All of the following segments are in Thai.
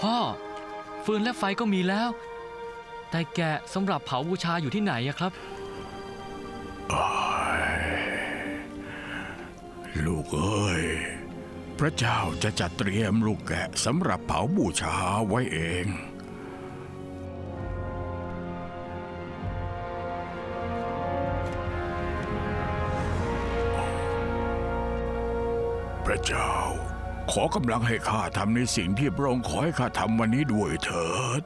พ่อ ฟืนและไฟก็มีแล้ว แต่แกะสำหรับเผาบูชาอยู่ที่ไหนอะครับ ลูกเอ้ย พระเจ้าจะจัดเตรียมลูกแกะสำหรับเผาบูชาไว้เองพระเจ้า ขอกำลังให้ข้าทำในสิ่งที่พระองค์ขอให้ข้าทำวันนี้ด้วยเถิด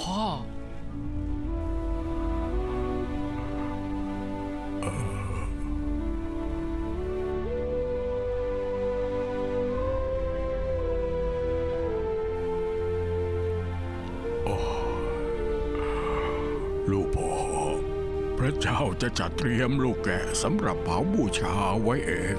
พ่อ ลูกพ่อ พระเจ้าจะจัดเตรียมลูกแกะสำหรับเผาบูชาไว้เอง